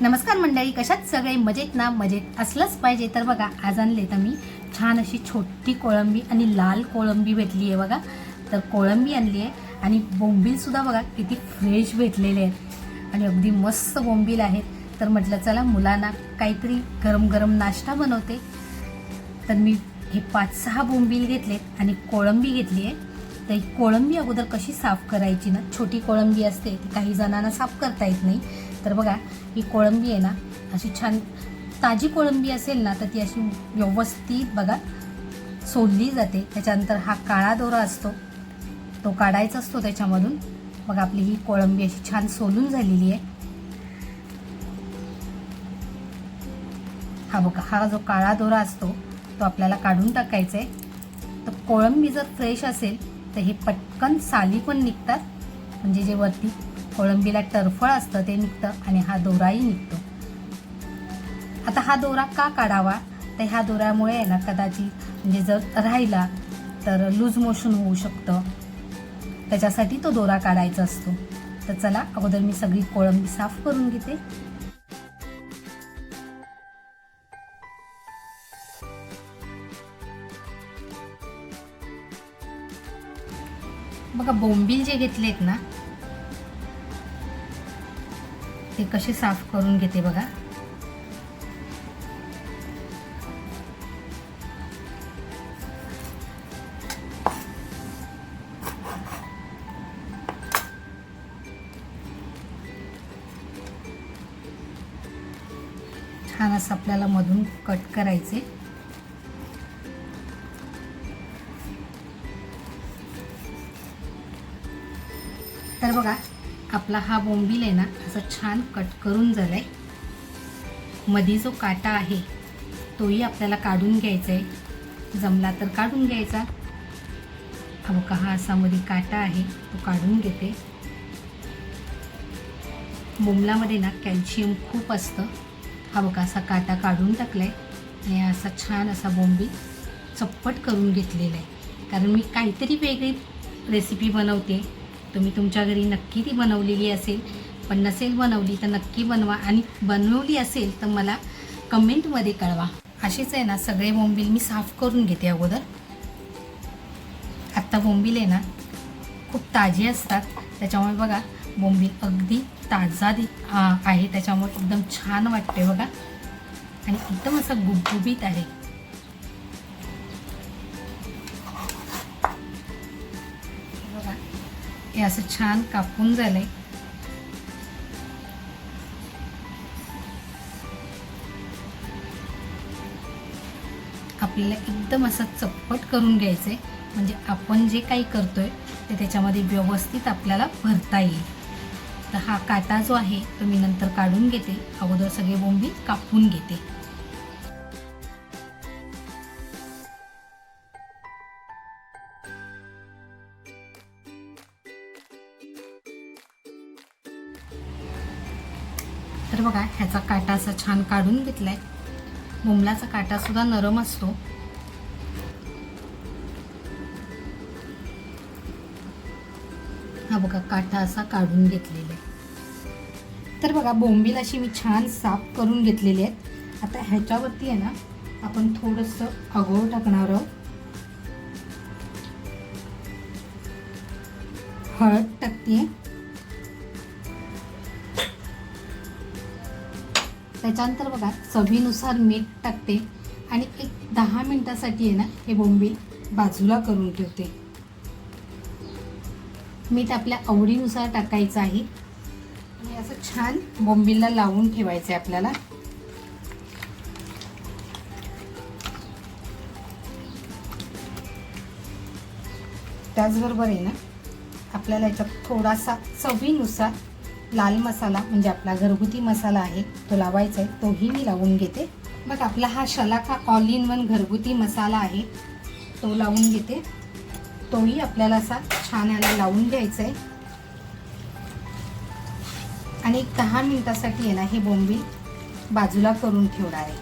नमस्कार मंडळी कशात सगळे मजेत ना? मजेत असलंच पाहिजे. तर बघा आज आणले तर मी छान अशी छोटी कोळंबी आणि लाल कोळंबी भेटली आहे बघा. तर कोळंबी आणली आहे आणि बोंबीलसुद्धा बघा किती फ्रेश भेटलेले आहेत. आणि अगदी मस्त बोंबील आहेत. तर म्हटलं चला मुलांना काहीतरी गरम गरम नाश्ता बनवते. तर मी हे पाच सहा बोंबील घेतलेत आणि कोळंबी घेतली आहे. तर ही कोळंबी अगोदर कशी साफ करायची ना? छोटी कोळंबी असते ती काही जणांना साफ करता येत नाही. तर बघा ही कोळंबी आहे ना अशी छान ताजी कोळंबी असेल ना तर ती अशी व्यवस्थित बघा सोडली जाते. त्याच्यानंतर हा काळा दोरा असतो तो काढायचा असतो त्याच्यामधून. बघा आपली ही कोळंबी अशी छान सोलून झालेली आहे. हा बघा हा जो काळा दोरा असतो तो आपल्याला काढून टाकायचा आहे तर कोळंबी जर फ्रेश असेल तर हे पटकन साली पण निघतात. म्हणजे जे वरती कोळंबीला टरफळ असतं ते निघतं आणि हा दोराही निघतो. आता हा दोरा का काढावा? तर ह्या दोऱ्यामुळे आहे ना कदाचित म्हणजे जर राहिला तर लूज मोशन होऊ शकतं. त्याच्यासाठी तो दोरा काढायचा असतो. तर चला अगोदर मी सगळी कोळंबी साफ करून घेते. बघा बोंबील जे घेतलेत ना ते कसे साफ करून घेते बघा. छान असं आपल्याला मधून कट करायचे. तर बघा आपला हा बोंबील आहे ना असं छान कट करून झालाय. मध्ये जो काटा आहे तोही आपल्याला काढून घ्यायचा आहे जमला तर काढून घ्यायचा. अवका हा असा मध्ये काटा आहे तो काढून घेते. बोंबलामध्ये ना कॅल्शियम खूप असतं. हा बघा असा काटा काढून टाकलाय. आणि असा छान असा बोंबील चप्पट करून घेतलेला आहे. कारण मी काहीतरी वेगळी रेसिपी बनवते. तुम्ही तुमच्या घरी नक्की ती बनवलेली असेल. पण नसेल बनवली तर नक्की बनवा. आणि बनवली असेल तर मला कमेंटमध्ये कळवा. अशीच आहे ना सगळे बोंबील मी साफ करून घेते अगोदर. आत्ता बोंबील आहे ना खूप ताजे असतात. त्याच्यामुळे बघा बोंबील अगदी ताजा दि आहे. त्याच्यामुळे एकदम छान वाटते बघा. आणि एकदम असं गुबगुबीत आहे. हे असं छान कापून झालंय. आपल्याला एकदम असं चप्पट करून घ्यायचंय. म्हणजे आपण जे काही करतोय ते त्याच्यामध्ये व्यवस्थित आपल्याला भरता येईल. तर हा काटा जो आहे तो मी नंतर काढून घेते. अगोदर सगळे बोंबी कापून घेते. तर बघा ह्याचा काटा असा छान काढून घेतला आहे काटा सुद्धा नरम असतो. हा बघा काटा असा काढून घेतलेला आहे. तर बघा बोंबील अशी मी छान साफ करून घेतलेली आहेत. आता ह्याच्यावरती आहे ना आपण थोडंसं अगोळ टाकणार आहोत. हळद टाकते. त्याच्यानंतर बघा चवीनुसार मीठ टाकते आणि एक दहा मिनटासाठी आहे ना हे बोंबील बाजूला करून ठेवते. मीठ आपल्या आवडीनुसार टाकायचं आहे. आणि असं छान बोंबीलला लावून ठेवायचं आहे आपल्याला. त्याचबरोबर आहे ना आपल्याला याच्यात थोडासा चवीनुसार लाल मसाला म्हणजे आपला घरगुती मसाला आहे तो लावायचा आहे तोही मी लावून घेते. बट आपला हा शलाका ऑल इन वन घरगुती मसाला आहे तो लावून घेते. तोही आपल्याला असा छान याला लावून घ्यायचा आहे. आणि एक दहा मिनिटासाठी आहे ना हे बोंबील बाजूला करून ठेवणार आहे.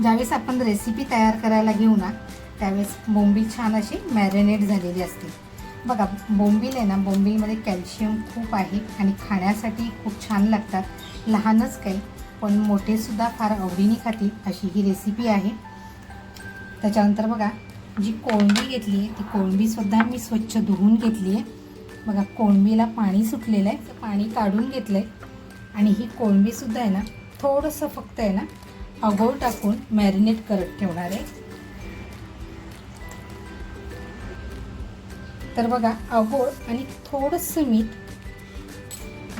ज्यावेळेस आपण रेसिपी तयार करायला घेऊ ना त्यावेळेस बोंबील छान अशी मॅरिनेट झालेली असते. बघा बोंबील आहे ना बोंबीलमध्ये कॅल्शियम खूप आहे आणि खाण्यासाठी खूप छान लागतात. लहानच काही पण मोठेसुद्धा फार आवडीने खातील अशी ही रेसिपी आहे. त्याच्यानंतर बघा जी कोळंबी घेतली आहे ती कोळंबीसुद्धा मी स्वच्छ धुवून घेतली आहे. बघा कोळंबीला पाणी सुटलेलं आहे तर पाणी काढून घेतलं आहे आणि ही कोळंबीसुद्धा आहे ना थोडंसं फक्त आहे ना अगोळ टाकून मॅरिनेट करत ठेवणार आहे. तर बघा आगोळ आणि थोडंसं मीठ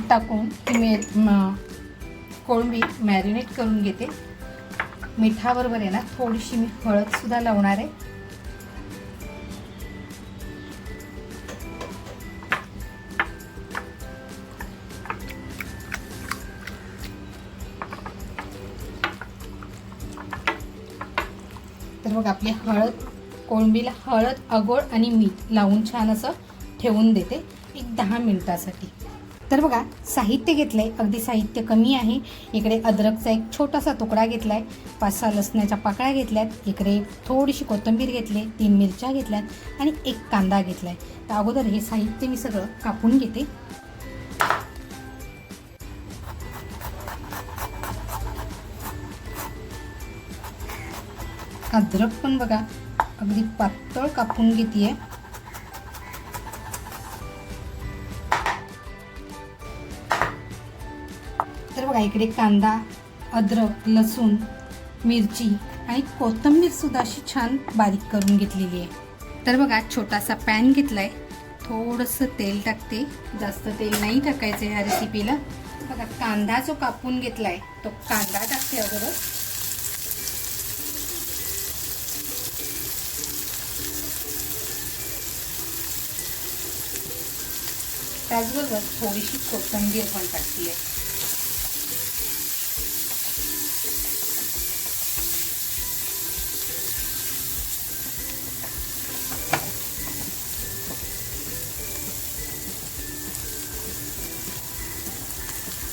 टाकून मे कोळंबी मॅरिनेट करून घेते. मिठाबरोबर आहे ना थोडीशी मी हळदसुद्धा लावणार आहे. तर बघ आपली हळद कोळंबीला हळद अगोळ आणि मीठ लावून छान असं ठेवून देते एक दहा मिनिटासाठी. तर बघा साहित्य घेतलं आहे अगदी साहित्य कमी आहे. इकडे अद्रकचा एक छोटासा तुकडा घेतला आहे पाच सहा लसणाच्या पाकळ्या घेतल्यात इकडे थोडीशी कोथिंबीर घेतली तीन मिरच्या घेतल्यात आणि एक कांदा घेतला आहे तर अगोदर हे साहित्य मी सगळं कापून घेते. अद्रक पण बघा अगदी पातळ कापून घेते तर बघा इकडे कांदा अद्रक लसूण मिरची आणि कोथिंबीर सुद्धा अशी छान बारीक करून घेतलेली आहे. तर बघा छोटासा पॅन घेतलाय. थोडंसं तेल टाकते. जास्त तेल नाही टाकायचं ह्या रेसिपीला बघा कांदा जो कापून घेतलाय तो कांदा टाकते अगोदर. त्याचबरोबर थोडीशी कोथंबीर पण टाकते आहे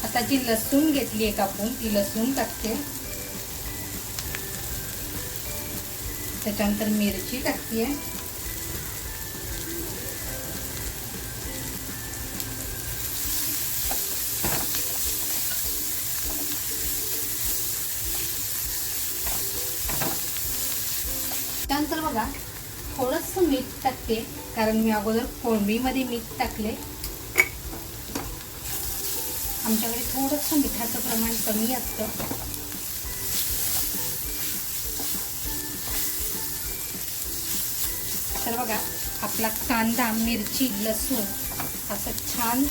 आता जी लसूण घेतली आहे कापून ती लसूण टाकते. त्याच्यानंतर मिरची टाकते त्यानंतर बघा थोडंसं मीठ टाकते कारण मी अगोदर कोळंबीमध्ये मीठ टाकले. आमच्याकडे थोडंसं मिठाचं प्रमाण कमी असतं. तर बघा आपला कांदा मिरची लसूण असं छान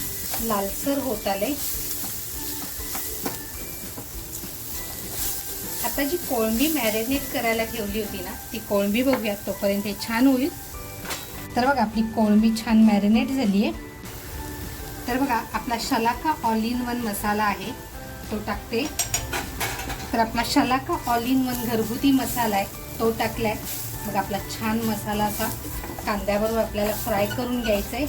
लालसर होत आले आता जी कोळंबी मॅरिनेट करायला ठेवली होती ना ती कोळंबी बघूया तोपर्यंत हे छान होईल. तर बघा आपली कोळंबी छान मॅरिनेट झाली आहे तर बघा आपला शलाका ऑल इन वन मसाला आहे. तो टाकते. तर आपला शलाका ऑल इन वन घरगुती मसाला आहे. तो टाकलाय. मग आपला छान मसाला असा कांद्याबरोबर आपल्याला फ्राय करून घ्यायचा आहे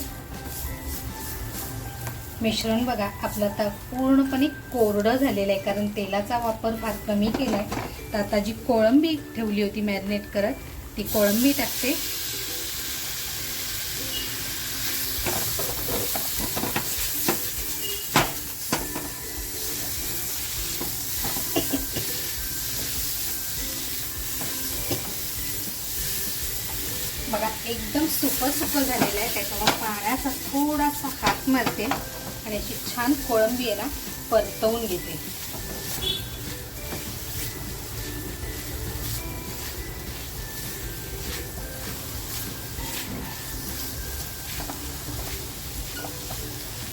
मिश्रण बघा आपलं आता पूर्णपणे कोरडं झालेलं आहे कारण तेलाचा वापर फार कमी केला आहे तर आता जी कोळंबी ठेवली होती मॅरिनेट करत ती कोळंबी टाकते. बघा एकदम सुकं सुकं झालेलं आहे. त्याच्यामुळे पाण्याचा थोडासा हात मारते आणि अशी छान कोळंबी आहे ना परतवून घेते.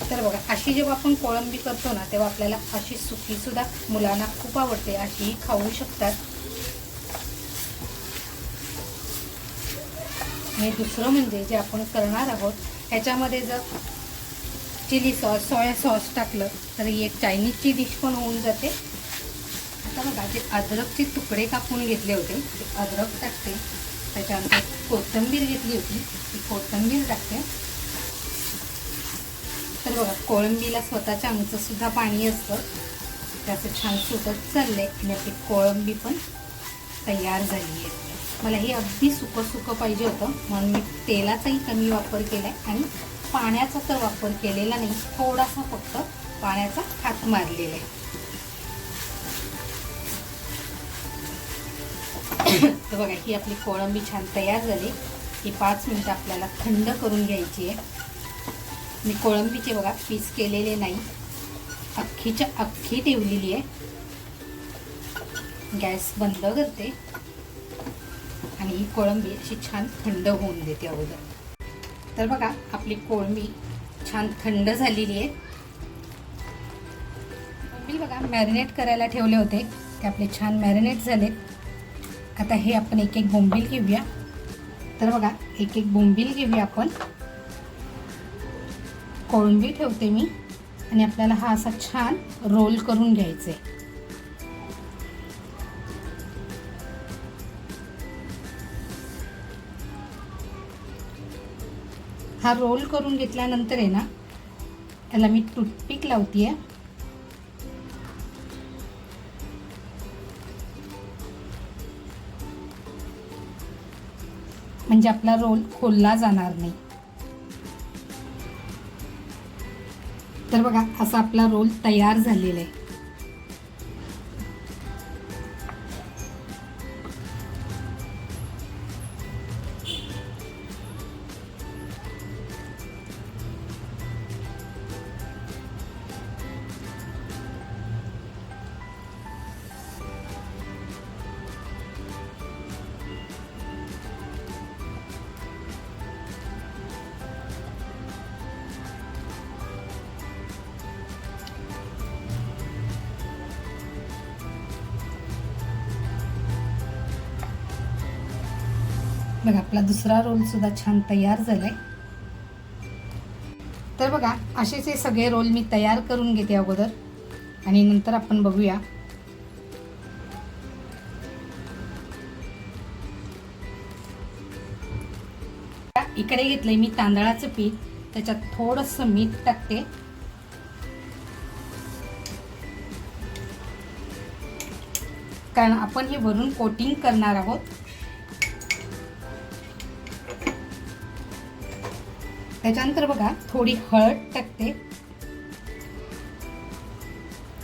तर बघा अशी जेव्हा आपण कोळंबी करतो ना तेव्हा आपल्याला अशी सुकी सुद्धा मुलांना खूप आवडते. अशी खाऊ शकतात. आणि दुसरं म्हणजे जे आपण करणार आहोत ह्याच्यामध्ये जर चिली सॉस सोया सॉस टाकलं तर ही एक चायनीजची डिश पण होऊन जाते. आता बघा जे अद्रकचे तुकडे कापून घेतले होते ते अद्रक टाकते. त्याच्यानंतर कोथिंबीर घेतली होती ती कोथिंबीर टाकते. तर बघा कोळंबीला स्वतःच्या आमचंसुद्धा पाणी असतं. त्याचं छान सुटत आहे आणि आपली कोळंबी पण तयार झाली आहे. मला हे अगदी सुकं सुकं पाहिजे होतं. म्हणून मी तेलाचाही कमी वापर केला आहे आणि पाण्याचा तर वापर केलेला नाही थोडासा फक्त पाण्याचा हात मारलेला आहे. तर बघा ही आपली कोळंबी छान तयार झाली. ही पाच मिनटं आपल्याला थंड करून घ्यायची आहे. मी कोळंबीचे बघा पीस केलेले नाही. अख्खीच्या अख्खी ठेवलेली आहे. गॅस बंद करते. आणि ही कोळंबी अशी छान थंड होऊन देते अगोदर. तर बघा आपली कोळंबी छान थंड झालेली आहे. कोळंबी बघा मॅरिनेट करायला ठेवले होते. ते आपले छान मॅरिनेट झालेत. आता हे आपण एक एक बोंबील घेऊया. तर बघा एक एक बोंबील घेऊया आपण. कोळंबी ठेवते मी. आणि आपल्याला हा असा छान रोल करून घ्यायचा आहे हा रोल करून घेतल्यानंतर आहे ना याला मी टूथपिक लावते म्हणजे आपला रोल खोलला जाणार नाही. तर बघा असा आपला रोल तयार झालेला आहे. बघा आपला दुसरा रोल सुद्धा छान तयार झालाय. तर बघा असेच हे सगळे रोल मी तयार करून घेते अगोदर. आणि नंतर आपण बघूया. इकडे घेतलंय मी तांदळाचं पीठ. त्याच्यात थोडस मीठ टाकते. कारण आपण हे वरून कोटिंग करणार आहोत. त्याच्यानंतर बघा थोडी हळद टाकते.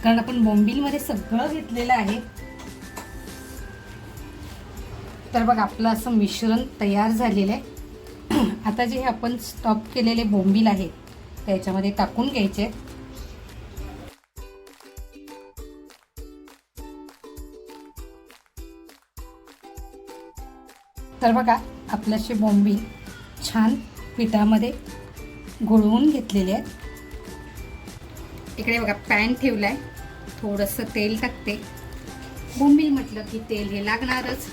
कारण आपण बॉम्बिलमध्ये सगळं घेतलेलं आहे. तर बघा आपलं असं मिश्रण तयार झालेलं आहे. आता जे हे आपण स्टॉप केलेले बोंबील आहेत त्याच्यामध्ये टाकून घ्यायचे. तर बघा आपल्याशी बोंबील छान पिठामध्ये घोळवून घेतलेले आहेत. इकडे बघा पॅन ठेवला आहे थोडंसं तेल टाकते. बोंबील म्हटलं की तेल हे लागणारच.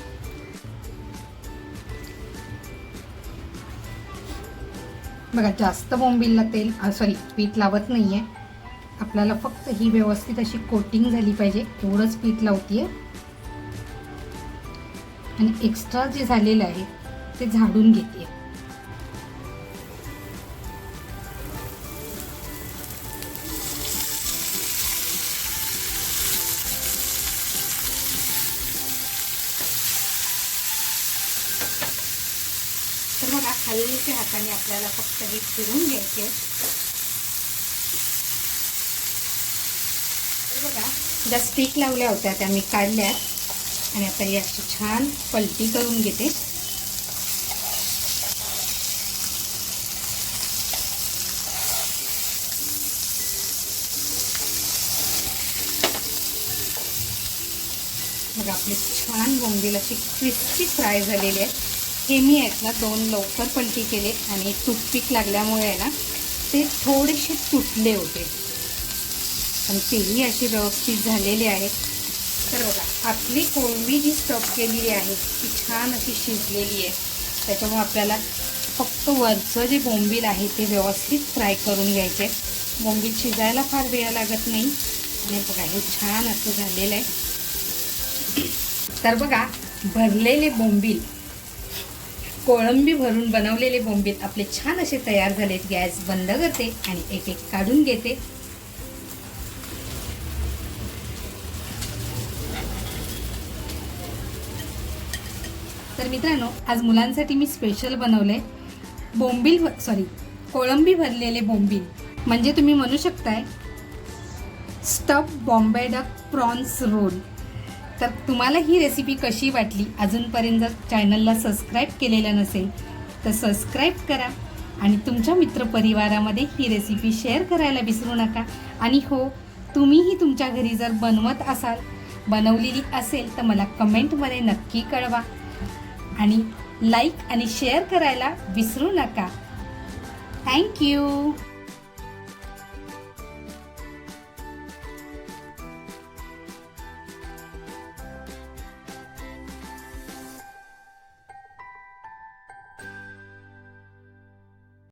बघा जास्त बोंबीलला तेल सॉरी पीठ लावत नाही आहे आपल्याला फक्त ही व्यवस्थित अशी कोटिंग झाली पाहिजे. एवढंच पीठ लावतीये. आणि एक्स्ट्रा जे झालेलं आहे ते झाडून घेते आपल्याला फिरून घ्यायचे. बघा ज्या स्टिक लावल्या होत्या त्या मी काढल्या. आणि आता ही अशी छान पलटी करून घेते. बघा आपली छान बोंबील अशी क्रिस्पी फ्राय झालेली आहे. हे मी आहेत ना दोन लवकर पलटी केले आणि टूथपिक लागल्यामुळे आहे ना ते थोडेसे तुटले होते. पण तेही अशी व्यवस्थित झालेले आहेत. तर बघा आपली कोळंबी जी स्टॉप केलेली आहे. ती छान अशी शिजलेली आहे. त्याच्यामुळे आपल्याला फक्त वरचं जे बोंबील आहे ते व्यवस्थित फ्राय करून घ्यायचे बोंबील शिजायला फार वेळ लागत नाही. आणि बघा हे छान असं झालेलं आहे. तर बघा भरलेले बोंबील कोळंबी भरून बनवलेले बोंबील आपले छान असे तयार झालेत. गॅस बंद करते आणि एक एक काढून घेते. तर मित्रांनो आज मुलांसाठी मी स्पेशल बनवले बोंबील सॉरी कोळंबी भरलेले बोंबील. म्हणजे तुम्ही म्हणू शकताय stuff Bombay duck prawns roll तर तुम्हाला ही रेसिपी कशी वाटली? अजूनपर्यंत जर चॅनलला सबस्क्राईब केलेलं नसेल तर सबस्क्राईब करा आणि तुमच्या मित्रपरिवारामध्ये ही रेसिपी शेअर करायला विसरू नका. आणि हो तुम्हीही तुमच्या घरी जर बनवत असाल बनवलेली असेल तर मला कमेंटमध्ये नक्की कळवा. आणि लाईक आणि शेअर करायला विसरू नका. थँक्यू